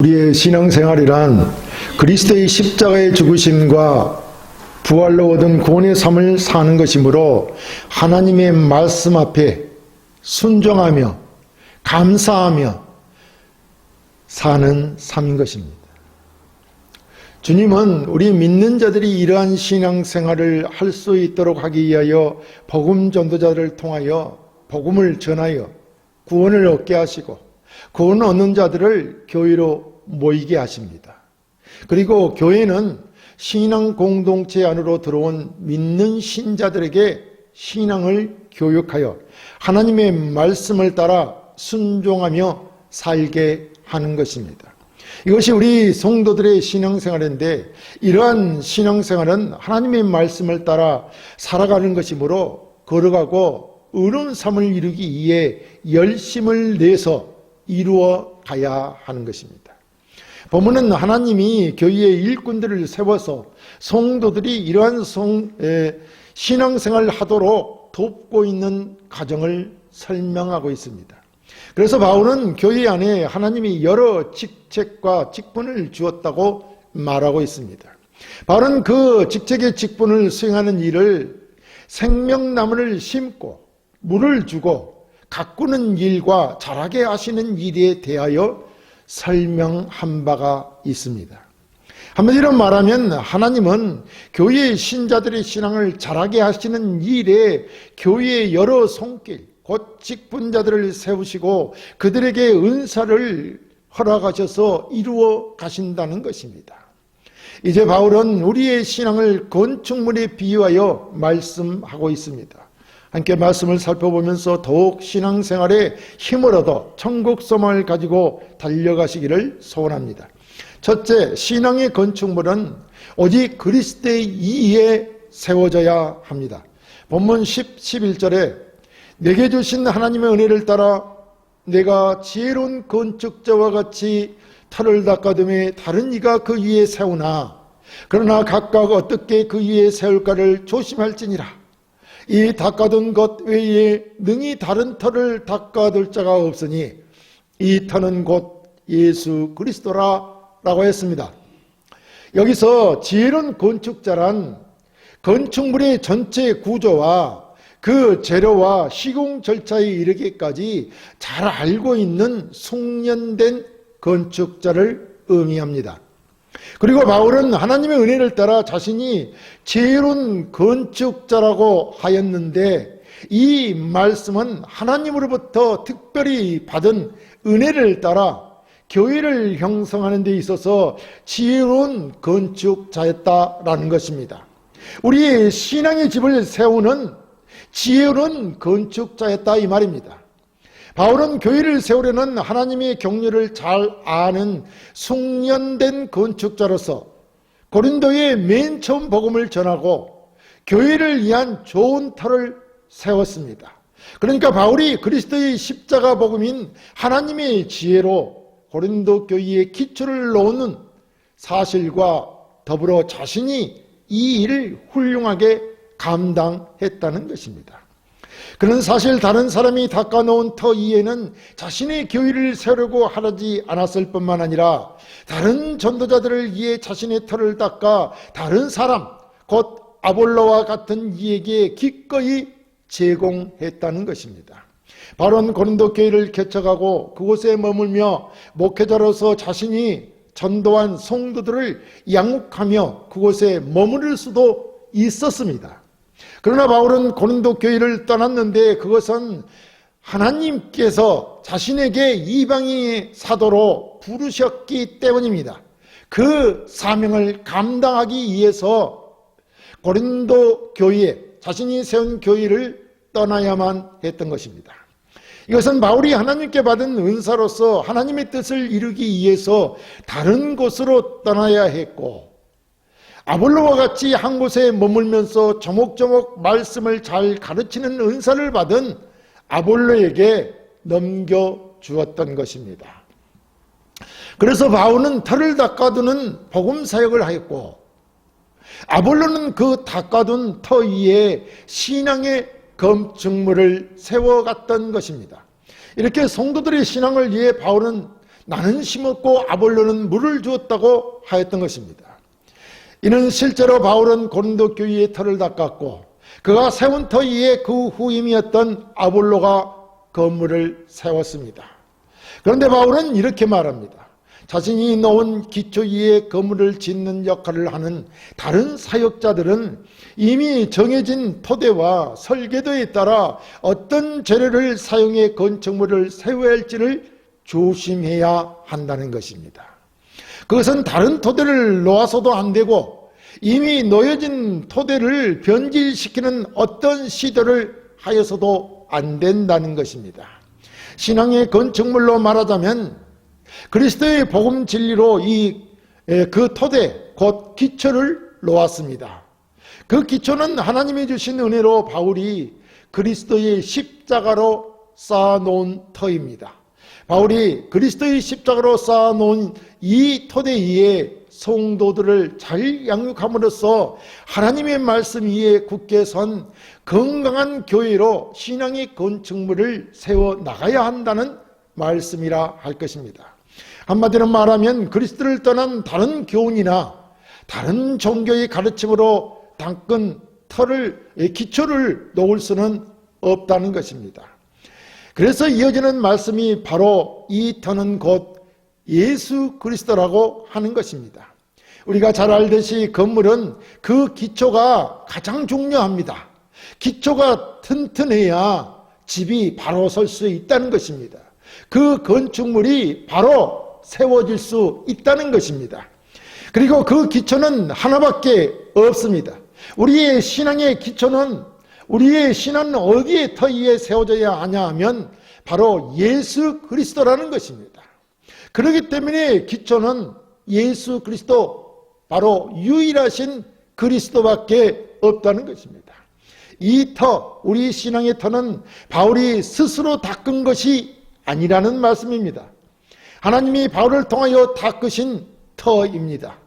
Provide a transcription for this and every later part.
우리의 신앙생활이란 그리스도의 십자가의 죽으심과 부활로 얻은 구원의 삶을 사는 것이므로 하나님의 말씀 앞에 순종하며 감사하며 사는 삶인 것입니다. 주님은 우리 믿는 자들이 이러한 신앙생활을 할 수 있도록 하기 위하여 복음 전도자들을 통하여 복음을 전하여 구원을 얻게 하시고 구원 얻는 자들을 교회로 모이게 하십니다. 그리고 교회는 신앙 공동체 안으로 들어온 믿는 신자들에게 신앙을 교육하여 하나님의 말씀을 따라 순종하며 살게 하는 것입니다. 이것이 우리 성도들의 신앙생활인데 이러한 신앙생활은 하나님의 말씀을 따라 살아가는 것이므로 걸어가고 의로운 삶을 이루기 위해 열심을 내서 이루어 가야 하는 것입니다. 본문은 하나님이 교회의 일꾼들을 세워서 성도들이 이러한 성, 에, 신앙생활을 하도록 돕고 있는 과정을 설명하고 있습니다. 그래서 바울은 교회 안에 하나님이 여러 직책과 직분을 주었다고 말하고 있습니다. 바울은 그 직책의 직분을 수행하는 일을 생명나무를 심고 물을 주고 가꾸는 일과 자라게 하시는 일에 대하여 설명한 바가 있습니다. 한마디로 말하면 하나님은 교회의 신자들의 신앙을 자라게 하시는 일에 교회의 여러 손길, 곧 직분자들을 세우시고 그들에게 은사를 허락하셔서 이루어 가신다는 것입니다. 이제 바울은 우리의 신앙을 건축물에 비유하여 말씀하고 있습니다. 함께 말씀을 살펴보면서 더욱 신앙생활에 힘을 얻어 천국 소망을 가지고 달려가시기를 소원합니다. 첫째, 신앙의 건축물은 오직 그리스도의 이에 세워져야 합니다. 본문 10, 11절에 내게 주신 하나님의 은혜를 따라 내가 지혜로운 건축자와 같이 터를 닦아둠에 다른 이가 그 위에 세우나 그러나 각각 어떻게 그 위에 세울까를 조심할지니라 이 닦아둔 것 외에 능히 다른 터를 닦아둘 자가 없으니 이 터는 곧 예수 그리스도라 라고 했습니다. 여기서 지혜로운 건축자란 건축물의 전체 구조와 그 재료와 시공 절차에 이르기까지 잘 알고 있는 숙련된 건축자를 의미합니다. 그리고 바울은 하나님의 은혜를 따라 자신이 지혜로운 건축자라고 하였는데 이 말씀은 하나님으로부터 특별히 받은 은혜를 따라 교회를 형성하는 데 있어서 지혜로운 건축자였다라는 것입니다. 우리의 신앙의 집을 세우는 지혜로운 건축자였다 이 말입니다. 바울은 교회를 세우려는 하나님의 경륜을 잘 아는 숙련된 건축자로서 고린도에 맨 처음 복음을 전하고 교회를 위한 좋은 터를 세웠습니다. 그러니까 바울이 그리스도의 십자가 복음인 하나님의 지혜로 고린도 교회의 기초를 놓는 사실과 더불어 자신이 이 일을 훌륭하게 감당했다는 것입니다. 그는 사실 다른 사람이 닦아놓은 터 위에는 자신의 교회를 세우려고 하지 않았을 뿐만 아니라 다른 전도자들을 위해 자신의 터를 닦아 다른 사람, 곧 아볼로와 같은 이에게 기꺼이 제공했다는 것입니다. 바로 고린도 교회를 개척하고 그곳에 머물며 목회자로서 자신이 전도한 성도들을 양육하며 그곳에 머무를 수도 있었습니다. 그러나 바울은 고린도 교회를 떠났는데 그것은 하나님께서 자신에게 이방인의 사도로 부르셨기 때문입니다. 그 사명을 감당하기 위해서 고린도 교회에 자신이 세운 교회를 떠나야만 했던 것입니다. 이것은 바울이 하나님께 받은 은사로서 하나님의 뜻을 이루기 위해서 다른 곳으로 떠나야 했고 아볼로와 같이 한 곳에 머물면서 조목조목 말씀을 잘 가르치는 은사를 받은 아볼로에게 넘겨 주었던 것입니다. 그래서 바울은 털을 닦아두는 복음 사역을 하였고 아볼로는 그 닦아둔 터 위에 신앙의 건축물을 세워갔던 것입니다. 이렇게 성도들의 신앙을 위해 바울은 나는 심었고 아볼로는 물을 주었다고 하였던 것입니다. 이는 실제로 바울은 고린도 교회의 터를 닦았고 그가 세운 터 위에 그 후임이었던 아볼로가 건물을 세웠습니다. 그런데 바울은 이렇게 말합니다. 자신이 놓은 기초 위에 건물을 짓는 역할을 하는 다른 사역자들은 이미 정해진 토대와 설계도에 따라 어떤 재료를 사용해 건축물을 세워야 할지를 조심해야 한다는 것입니다. 그것은 다른 토대를 놓아서도 안 되고 이미 놓여진 토대를 변질시키는 어떤 시도를 하여서도 안 된다는 것입니다. 신앙의 건축물로 말하자면 그리스도의 복음 진리로 이 그 토대 곧 기초를 놓았습니다. 그 기초는 하나님이 주신 은혜로 바울이 그리스도의 십자가로 쌓아놓은 터입니다. 바울이 그리스도의 십자가로 쌓아놓은 이 토대 위에 성도들을 잘 양육함으로써 하나님의 말씀 위에 굳게 선 건강한 교회로 신앙의 건축물을 세워 나가야 한다는 말씀이라 할 것입니다. 한마디로 말하면 그리스도를 떠난 다른 교훈이나 다른 종교의 가르침으로 닦은 터를 기초를 놓을 수는 없다는 것입니다. 그래서 이어지는 말씀이 바로 이 터는 곧 예수 그리스도라고 하는 것입니다. 우리가 잘 알듯이 건물은 그 기초가 가장 중요합니다. 기초가 튼튼해야 집이 바로 설 수 있다는 것입니다. 그 건축물이 바로 세워질 수 있다는 것입니다. 그리고 그 기초는 하나밖에 없습니다. 우리의 신앙의 기초는 우리의 신앙은 어디에 터 위에 세워져야 하냐 하면 바로 예수 그리스도라는 것입니다. 그렇기 때문에 기초는 예수 그리스도 바로 유일하신 그리스도밖에 없다는 것입니다. 이 터, 우리 신앙의 터는 바울이 스스로 닦은 것이 아니라는 말씀입니다. 하나님이 바울을 통하여 닦으신 터입니다.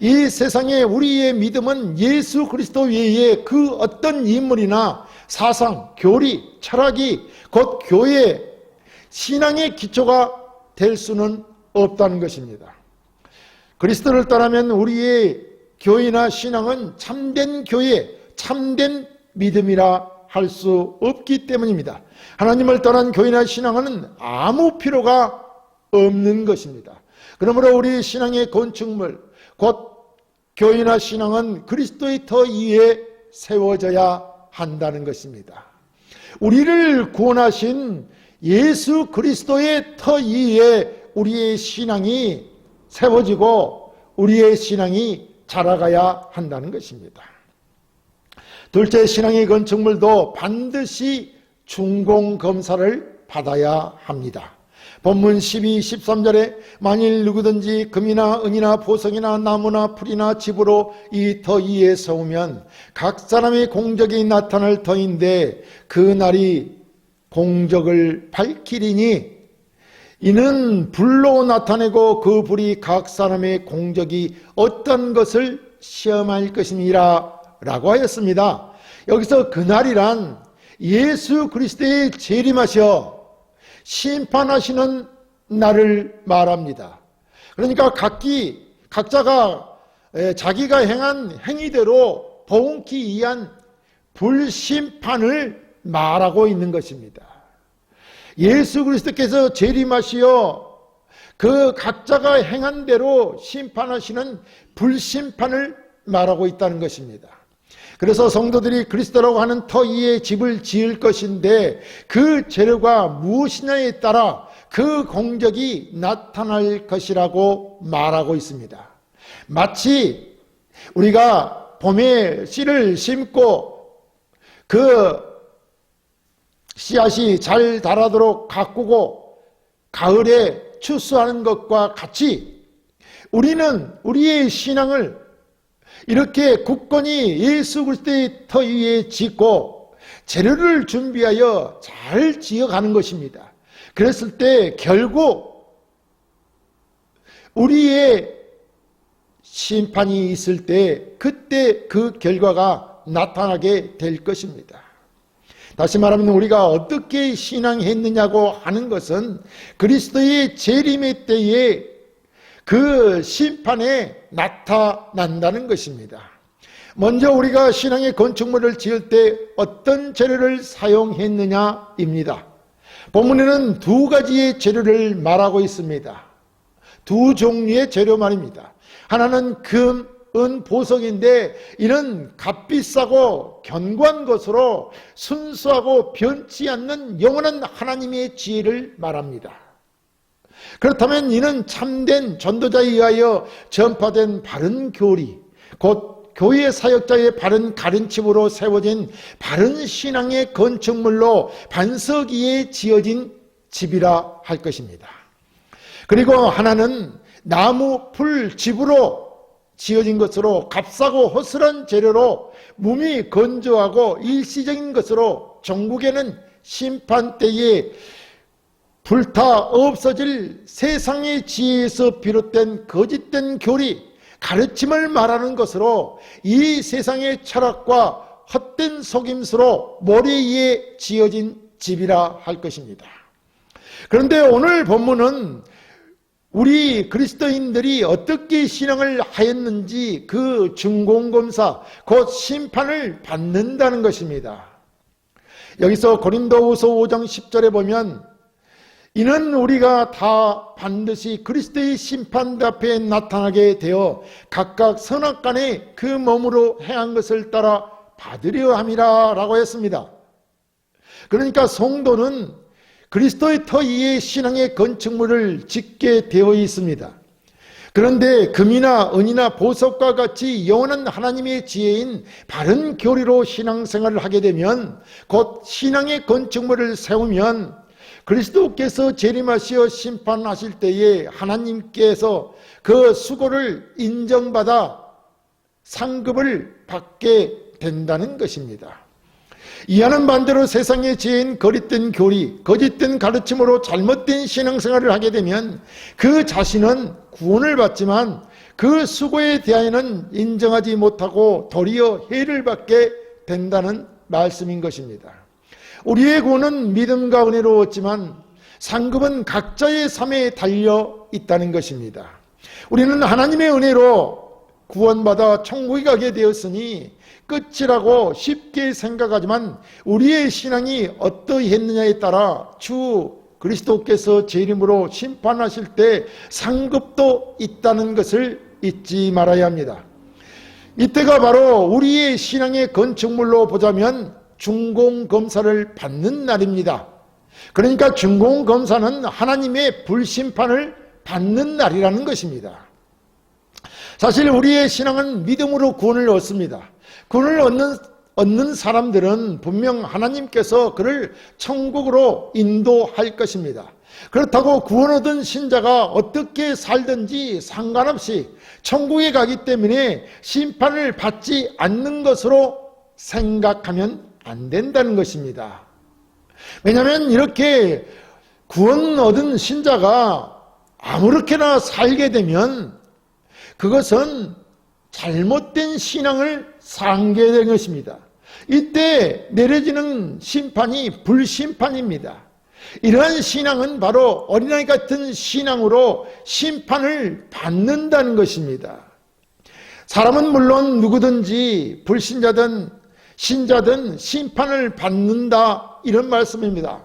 이 세상에 우리의 믿음은 예수 그리스도 외에 그 어떤 인물이나 사상, 교리, 철학이 곧 교회, 신앙의 기초가 될 수는 없다는 것입니다. 그리스도를 떠나면 우리의 교회나 신앙은 참된 교회, 참된 믿음이라 할 수 없기 때문입니다. 하나님을 떠난 교회나 신앙은 아무 필요가 없는 것입니다. 그러므로 우리 신앙의 건축물, 곧 교회나 신앙은 그리스도의 터 위에 세워져야 한다는 것입니다. 우리를 구원하신 예수 그리스도의 터 위에 우리의 신앙이 세워지고 우리의 신앙이 자라가야 한다는 것입니다. 둘째 신앙의 건축물도 반드시 중공 검사를 받아야 합니다. 본문 12, 13절에 만일 누구든지 금이나 은이나 보석이나 나무나 풀이나 집으로 이터 위에 서우면 각 사람의 공적이 나타날 터인데 그 날이 공적을 밝히리니 이는 불로 나타내고 그 불이 각 사람의 공적이 어떤 것을 시험할 것이니라 라고 하였습니다. 여기서 그날이란 예수 그리스도의 재림하셔 심판하시는 날을 말합니다. 그러니까 각기 각자가 자기가 행한 행위대로 봉기 위한 불심판을 말하고 있는 것입니다. 예수 그리스도께서 재림하시어 그 각자가 행한 대로 심판하시는 불심판을 말하고 있다는 것입니다. 그래서 성도들이 그리스도라고 하는 터 위에 집을 지을 것인데 그 재료가 무엇이냐에 따라 그 공적이 나타날 것이라고 말하고 있습니다. 마치 우리가 봄에 씨를 심고 그 씨앗이 잘 자라도록 가꾸고 가을에 추수하는 것과 같이 우리는 우리의 신앙을 이렇게 굳건히 예수 그리스도의 터 위에 짓고 재료를 준비하여 잘 지어가는 것입니다. 그랬을 때 결국 우리의 심판이 있을 때 그때 그 결과가 나타나게 될 것입니다. 다시 말하면 우리가 어떻게 신앙했느냐고 하는 것은 그리스도의 재림의 때에 그 심판에 나타난다는 것입니다. 먼저 우리가 신앙의 건축물을 지을 때 어떤 재료를 사용했느냐입니다. 본문에는 두 가지의 재료를 말하고 있습니다. 두 종류의 재료 말입니다. 하나는 금, 은, 보석인데 이는 값비싸고 견고한 것으로 순수하고 변치 않는 영원한 하나님의 지혜를 말합니다. 그렇다면 이는 참된 전도자에 의하여 전파된 바른 교리, 곧 교회 사역자의 바른 가르침으로 세워진 바른 신앙의 건축물로 반석 위에 지어진 집이라 할 것입니다. 그리고 하나는 나무, 풀, 집으로 지어진 것으로 값싸고 허술한 재료로 몸이 건조하고 일시적인 것으로 전국에는 심판 때에 불타 없어질 세상의 지혜에서 비롯된 거짓된 교리, 가르침을 말하는 것으로 이 세상의 철학과 헛된 속임수로 모래 위에 지어진 집이라 할 것입니다. 그런데 오늘 본문은 우리 그리스도인들이 어떻게 신앙을 하였는지 그 중공검사, 곧 심판을 받는다는 것입니다. 여기서 고린도후서 5장 10절에 보면 이는 우리가 다 반드시 그리스도의 심판 앞에 나타나게 되어 각각 선악간에 그 몸으로 행한 것을 따라 받으려 함이라 라고 했습니다. 그러니까 성도는 그리스도의 터 위에 신앙의 건축물을 짓게 되어 있습니다. 그런데 금이나 은이나 보석과 같이 영원한 하나님의 지혜인 바른 교리로 신앙생활을 하게 되면 곧 신앙의 건축물을 세우면 그리스도께서 재림하시어 심판하실 때에 하나님께서 그 수고를 인정받아 상급을 받게 된다는 것입니다. 이하는 반대로 세상의 지혜인 거짓된 교리, 거짓된 가르침으로 잘못된 신앙생활을 하게 되면 그 자신은 구원을 받지만 그 수고에 대하여는 인정하지 못하고 도리어 해를 받게 된다는 말씀인 것입니다. 우리의 구원은 믿음과 은혜로 얻지만 상급은 각자의 삶에 달려 있다는 것입니다. 우리는 하나님의 은혜로 구원받아 천국에 가게 되었으니 끝이라고 쉽게 생각하지만 우리의 신앙이 어떠했느냐에 따라 주 그리스도께서 재림으로 심판하실 때 상급도 있다는 것을 잊지 말아야 합니다. 이때가 바로 우리의 신앙의 건축물로 보자면 중공검사를 받는 날입니다. 그러니까 중공검사는 하나님의 불심판을 받는 날이라는 것입니다. 사실 우리의 신앙은 믿음으로 구원을 얻습니다. 구원을 얻는, 얻는 사람들은 분명 하나님께서 그를 천국으로 인도할 것입니다. 그렇다고 구원 얻은 신자가 어떻게 살든지 상관없이 천국에 가기 때문에 심판을 받지 않는 것으로 생각하면 안 된다는 것입니다. 왜냐하면 이렇게 구원 얻은 신자가 아무렇게나 살게 되면 그것은 잘못된 신앙을 상게 된 것입니다. 이때 내려지는 심판이 불심판입니다. 이러한 신앙은 바로 어린아이 같은 신앙으로 심판을 받는다는 것입니다. 사람은 물론 누구든지 불신자든 신자든 심판을 받는다 이런 말씀입니다.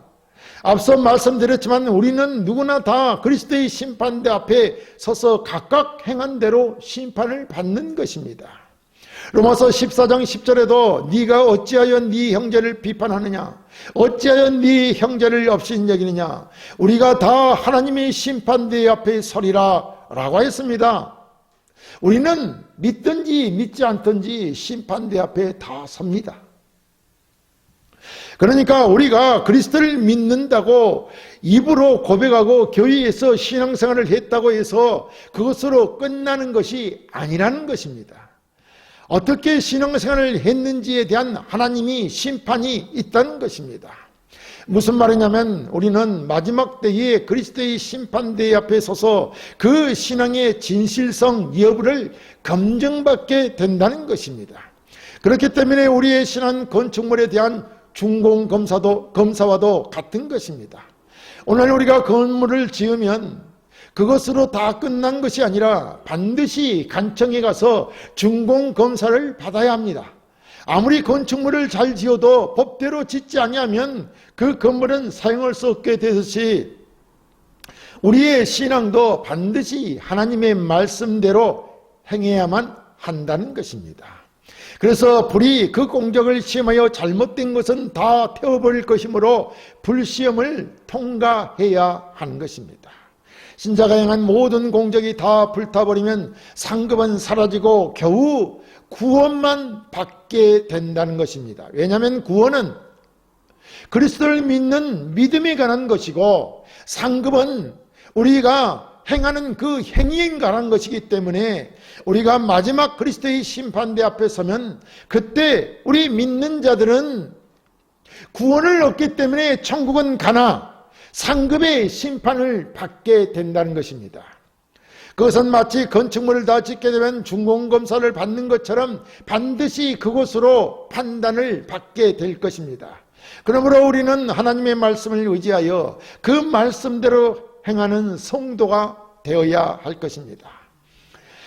앞서 말씀드렸지만 우리는 누구나 다 그리스도의 심판대 앞에 서서 각각 행한 대로 심판을 받는 것입니다. 로마서 14장 10절에도 네가 어찌하여 네 형제를 비판하느냐 어찌하여 네 형제를 없인 여기느냐 우리가 다 하나님의 심판대 앞에 서리라 라고 했습니다. 우리는 믿든지 믿지 않든지 심판대 앞에 다 섭니다. 그러니까 우리가 그리스도를 믿는다고 입으로 고백하고 교회에서 신앙생활을 했다고 해서 그것으로 끝나는 것이 아니라는 것입니다. 어떻게 신앙생활을 했는지에 대한 하나님이 심판이 있다는 것입니다. 무슨 말이냐면 우리는 마지막 때에 그리스도의 심판대 앞에 서서 그 신앙의 진실성 여부를 검증받게 된다는 것입니다. 그렇기 때문에 우리의 신앙 건축물에 대한 중공 검사도 검사와도 같은 것입니다. 오늘 우리가 건물을 지으면 그것으로 다 끝난 것이 아니라 반드시 간청에 가서 준공 검사를 받아야 합니다. 아무리 건축물을 잘 지어도 법대로 짓지 아니하면 그 건물은 사용할 수 없게 되듯이 우리의 신앙도 반드시 하나님의 말씀대로 행해야만 한다는 것입니다. 그래서 불이 그 공적을 시험하여 잘못된 것은 다 태워버릴 것이므로 불시험을 통과해야 하는 것입니다. 신자가 행한 모든 공적이 다 불타버리면 상급은 사라지고 겨우 구원만 받게 된다는 것입니다. 왜냐하면 구원은 그리스도를 믿는 믿음에 관한 것이고 상급은 우리가 행하는 그 행위에 관한 것이기 때문에 우리가 마지막 그리스도의 심판대 앞에 서면 그때 우리 믿는 자들은 구원을 얻기 때문에 천국은 가나 상급의 심판을 받게 된다는 것입니다. 그것은 마치 건축물을 다 짓게 되면 중공검사를 받는 것처럼 반드시 그곳으로 판단을 받게 될 것입니다. 그러므로 우리는 하나님의 말씀을 의지하여 그 말씀대로 행하는 성도가 되어야 할 것입니다.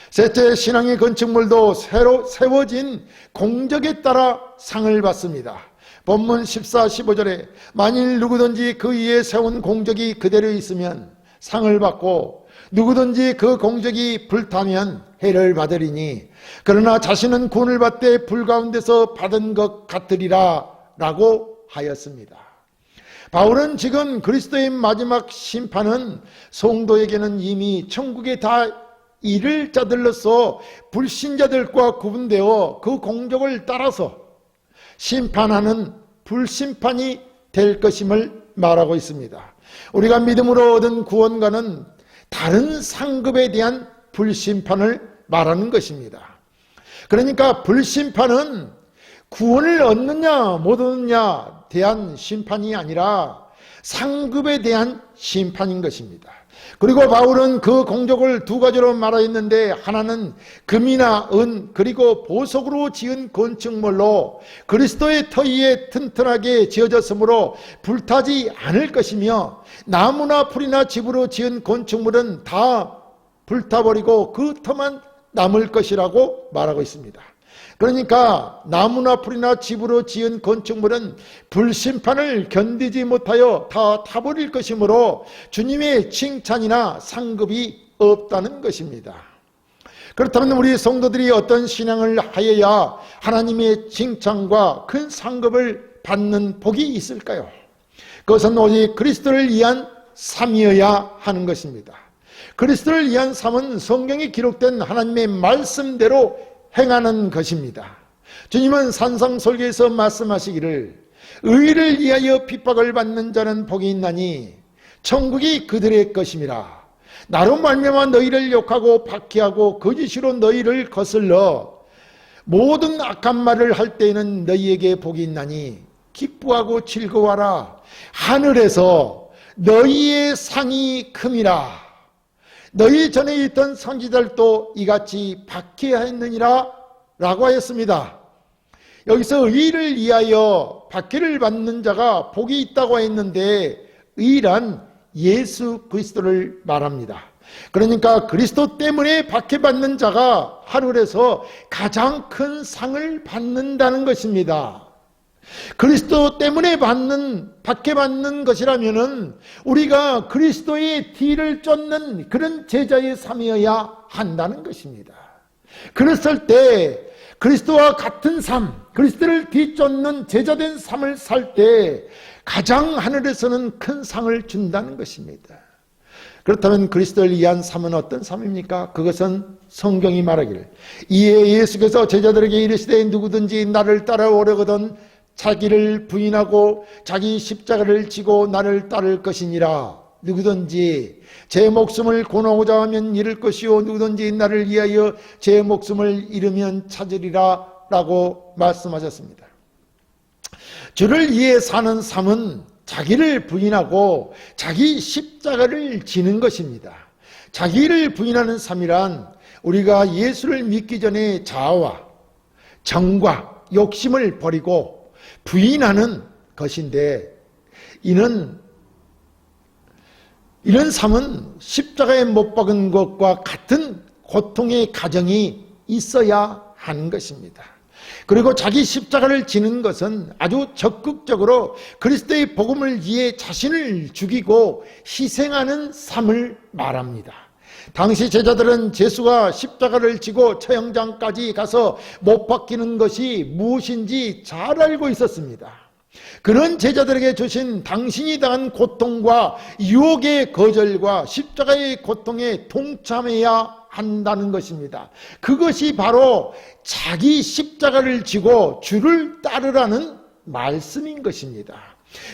셋째, 신앙의 건축물도 새로 세워진 공적에 따라 상을 받습니다. 본문 14, 15절에 만일 누구든지 그 위에 세운 공적이 그대로 있으면 상을 받고 누구든지 그 공적이 불타면 해를 받으리니 그러나 자신은 구원을 받되 불 가운데서 받은 것 같으리라 라고 하였습니다. 바울은 지금 그리스도의 마지막 심판은 성도에게는 이미 천국에 다 이를 자들로서 불신자들과 구분되어 그 공적을 따라서 심판하는 불심판이 될 것임을 말하고 있습니다. 우리가 믿음으로 얻은 구원과는 다른 상급에 대한 불심판을 말하는 것입니다. 그러니까 불심판은 구원을 얻느냐 못 얻느냐 대한 심판이 아니라 상급에 대한 심판인 것입니다. 그리고 바울은 그 공적을 두 가지로 말하였는데 하나는 금이나 은 그리고 보석으로 지은 건축물로 그리스도의 터 위에 튼튼하게 지어졌으므로 불타지 않을 것이며 나무나 풀이나 집으로 지은 건축물은 다 불타버리고 그 터만 남을 것이라고 말하고 있습니다. 그러니까 나무나 풀이나 집으로 지은 건축물은 불심판을 견디지 못하여 다 타버릴 것이므로 주님의 칭찬이나 상급이 없다는 것입니다. 그렇다면 우리 성도들이 어떤 신앙을 하여야 하나님의 칭찬과 큰 상급을 받는 복이 있을까요? 그것은 오직 그리스도를 위한 삶이어야 하는 것입니다. 그리스도를 위한 삶은 성경에 기록된 하나님의 말씀대로 행하는 것입니다. 주님은 산상설계에서 말씀하시기를 의를 위하여 핍박을 받는 자는 복이 있나니 천국이 그들의 것임이라. 나로 말미암아 너희를 욕하고 박해하고 거짓으로 너희를 거슬러 모든 악한 말을 할 때에는 너희에게 복이 있나니 기뻐하고 즐거워하라. 하늘에서 너희의 상이 큼이라. 너희 전에 있던 선지자들도 이같이 박해하였느니라 라고 하였습니다. 여기서 의를 위하여 박해를 받는 자가 복이 있다고 했는데 의란 예수 그리스도를 말합니다. 그러니까 그리스도 때문에 박해받는 자가 하늘에서 가장 큰 상을 받는다는 것입니다. 그리스도 때문에 받는 박해받는 것이라면은 우리가 그리스도의 뒤를 쫓는 그런 제자의 삶이어야 한다는 것입니다. 그랬을 때 그리스도와 같은 삶, 그리스도를 뒤쫓는 제자된 삶을 살 때 가장 하늘에서는 큰 상을 준다는 것입니다. 그렇다면 그리스도를 위한 삶은 어떤 삶입니까? 그것은 성경이 말하기를 이에 예수께서 제자들에게 이르시되 누구든지 나를 따라오려거든 자기를 부인하고 자기 십자가를 지고 나를 따를 것이니라. 누구든지 제 목숨을 고노고자 하면 잃을 것이요 누구든지 나를 위하여 제 목숨을 잃으면 찾으리라 라고 말씀하셨습니다. 주를 위해 사는 삶은 자기를 부인하고 자기 십자가를 지는 것입니다. 자기를 부인하는 삶이란 우리가 예수를 믿기 전에 자아와 정과 욕심을 버리고 부인하는 것인데 이는 이런 삶은 십자가에 못 박은 것과 같은 고통의 가정이 있어야 하는 것입니다. 그리고 자기 십자가를 지는 것은 아주 적극적으로 그리스도의 복음을 위해 자신을 죽이고 희생하는 삶을 말합니다. 당시 제자들은 제수가 십자가를 지고 처형장까지 가서 못 박히는 것이 무엇인지 잘 알고 있었습니다. 그런 제자들에게 주신 당신이 당한 고통과 유혹의 거절과 십자가의 고통에 동참해야 한다는 것입니다. 그것이 바로 자기 십자가를 지고 주를 따르라는 말씀인 것입니다.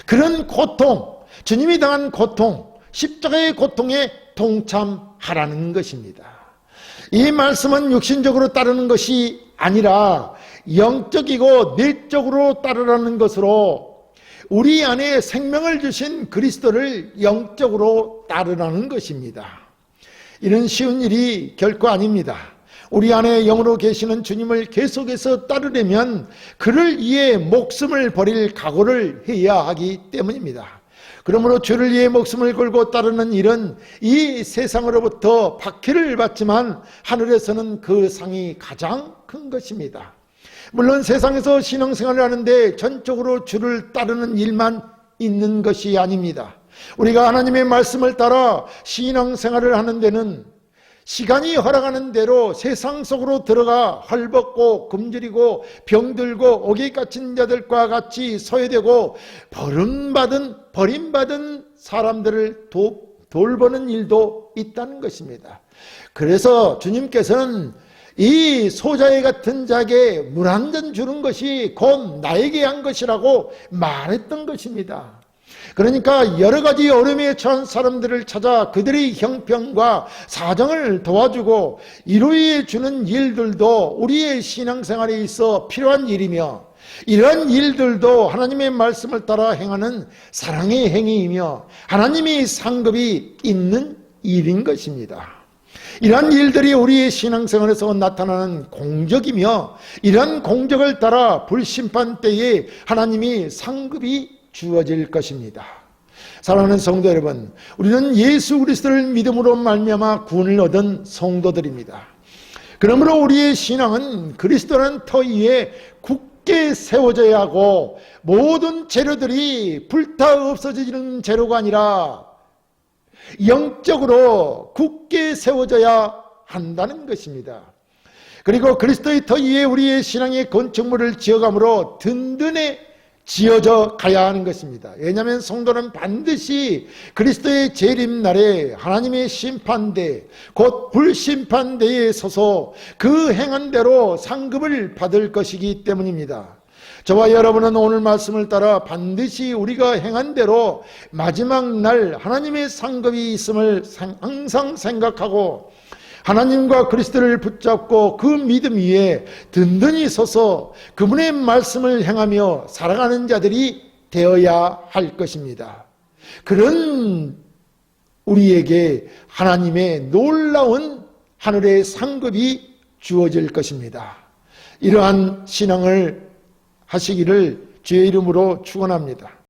그런 고통, 주님이 당한 고통, 십자가의 고통에 동참하라는 것입니다. 이 말씀은 육신적으로 따르는 것이 아니라 영적이고 내적으로 따르라는 것으로 우리 안에 생명을 주신 그리스도를 영적으로 따르라는 것입니다. 이는 쉬운 일이 결코 아닙니다. 우리 안에 영으로 계시는 주님을 계속해서 따르려면 그를 위해 목숨을 버릴 각오를 해야 하기 때문입니다. 그러므로 주를 위해 목숨을 걸고 따르는 일은 이 세상으로부터 박해를 받지만 하늘에서는 그 상이 가장 큰 것입니다. 물론 세상에서 신앙생활을 하는데 전적으로 주를 따르는 일만 있는 것이 아닙니다. 우리가 하나님의 말씀을 따라 신앙생활을 하는 데는 시간이 허락하는 대로 세상 속으로 들어가 헐벗고 굶주리고 병들고 오기 갇힌 자들과 같이 소외되고 버림받은 버림받은 사람들을 도, 돌보는 일도 있다는 것입니다. 그래서 주님께서는 이 소자의 같은 자에게 물 한 잔 주는 것이 곧 나에게 한 것이라고 말했던 것입니다. 그러니까 여러 가지 어려움에 처한 사람들을 찾아 그들의 형편과 사정을 도와주고 이루어 주는 일들도 우리의 신앙생활에 있어 필요한 일이며 이러한 일들도 하나님의 말씀을 따라 행하는 사랑의 행위이며 하나님의 상급이 있는 일인 것입니다. 이러한 일들이 우리의 신앙생활에서 나타나는 공적이며 이러한 공적을 따라 불심판 때에 하나님이 상급이 주어질 것입니다. 사랑하는 성도 여러분, 우리는 예수 그리스도를 믿음으로 말미암아 구원을 얻은 성도들입니다. 그러므로 우리의 신앙은 그리스도라는 터 위에 굳게 세워져야 하고 모든 재료들이 불타 없어지는 재료가 아니라 영적으로 굳게 세워져야 한다는 것입니다. 그리고 그리스도의 터 위에 우리의 신앙의 건축물을 지어감으로 든든해 지어져 가야 하는 것입니다. 왜냐하면 성도는 반드시 그리스도의 재림 날에 하나님의 심판대, 곧 불심판대에 서서 그 행한 대로 상급을 받을 것이기 때문입니다. 저와 여러분은 오늘 말씀을 따라 반드시 우리가 행한 대로 마지막 날 하나님의 상급이 있음을 항상 생각하고 하나님과 그리스도를 붙잡고 그 믿음 위에 든든히 서서 그분의 말씀을 행하며 살아가는 자들이 되어야 할 것입니다. 그런 우리에게 하나님의 놀라운 하늘의 상급이 주어질 것입니다. 이러한 신앙을 하시기를 주의 이름으로 축원합니다.